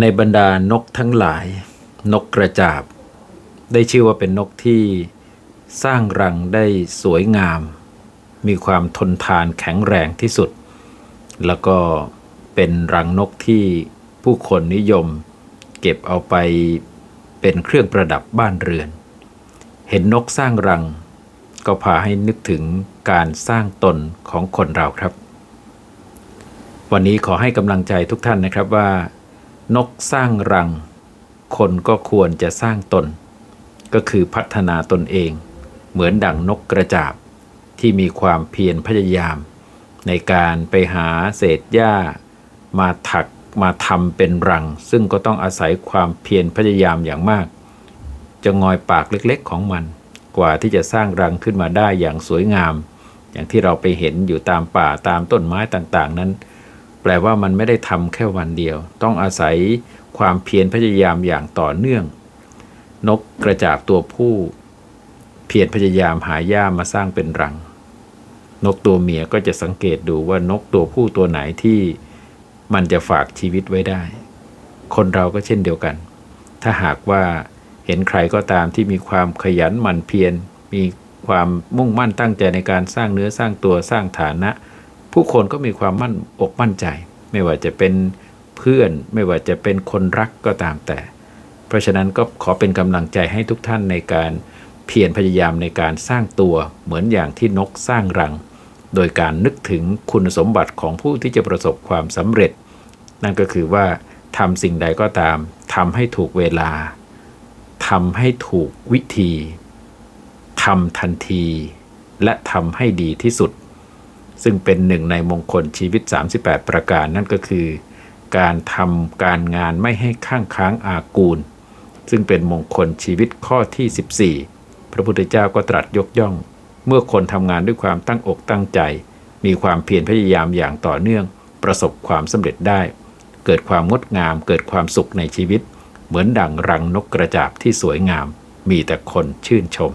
ในบรรดานกทั้งหลาย นกกระจาบ ได้ชื่อว่าเป็นนกที่สร้างรังได้สวยงาม มีความทนทานแข็งแรงที่สุด แล้วก็เป็นรังนกที่ผู้คนนิยม เก็บเอาไปเป็นเครื่องประดับบ้านเรือน เห็นนกสร้างรัง ก็พาให้นึกถึงการสร้างตนของคนเราครับ วันนี้ขอให้กำลังใจทุกท่านนะครับว่า นกสร้างรัง คนก็ควรจะสร้างตน ก็คือพัฒนาตนเอง เหมือนดั่งนกกระจาบ ที่มีความเพียรพยายาม ในการไปหาเศษหญ้า มาถักมาทำเป็นรัง ซึ่งก็ต้องอาศัยความเพียรพยายามอย่างมาก จะงอยปากเล็กๆของมัน กว่าที่จะสร้างรังขึ้นมาได้อย่างสวยงาม อย่างที่เราไปเห็นอยู่ตามป่าตามต้นไม้ต่างๆนั้น แปลว่ามันไม่ได้ทำแค่วันเดียว ต้องอาศัยความเพียรพยายามอย่างต่อเนื่อง นกกระจาบตัวผู้ เพียรพยายามหาหญ้ามาสร้างเป็นรัง นกตัวเมียก็จะสังเกตดูว่านกตัวผู้ตัวไหนที่มันจะฝากชีวิตไว้ได้ คนเราก็เช่นเดียวกัน ถ้าหากว่าเห็นใครก็ตามที่มีความขยันหมั่นเพียร มีความมุ่งมั่นตั้งใจในการสร้างเนื้อสร้างตัวสร้างฐานะ ผู้คนก็มีความมั่นอกมั่นใจ ไม่ว่าจะเป็นเพื่อน ไม่ว่าจะเป็นคนรักก็ตามแต่ เพราะฉะนั้นก็ขอเป็นกำลังใจให้ทุกท่านในการเพียรพยายามในการสร้างตัวเหมือนอย่างที่นกสร้างรัง โดยการนึกถึงคุณสมบัติของผู้ที่จะประสบความสำเร็จ นั่นก็คือว่าทำสิ่งใดก็ตามทำให้ถูกเวลาทำให้ถูกวิธีทำทันที และทำให้ดีที่สุด ซึ่งเป็นหนึ่งในมงคลชีวิต 38 ประการนั่นก็คือ การทำการงานไม่ให้ข้างค้างอากูล ซึ่งเป็นมงคลชีวิตข้อที่ 14 พระพุทธเจ้าก็ตรัสยกย่อง เมื่อคนทำงานด้วยความตั้งอกตั้งใจ มีความเพียรพยายามอย่างต่อเนื่อง ประสบความสำเร็จได้ เกิดความงดงาม เกิดความสุขในชีวิต เหมือนดั่งรังนกกระจาบที่สวยงาม มีแต่คนชื่นชม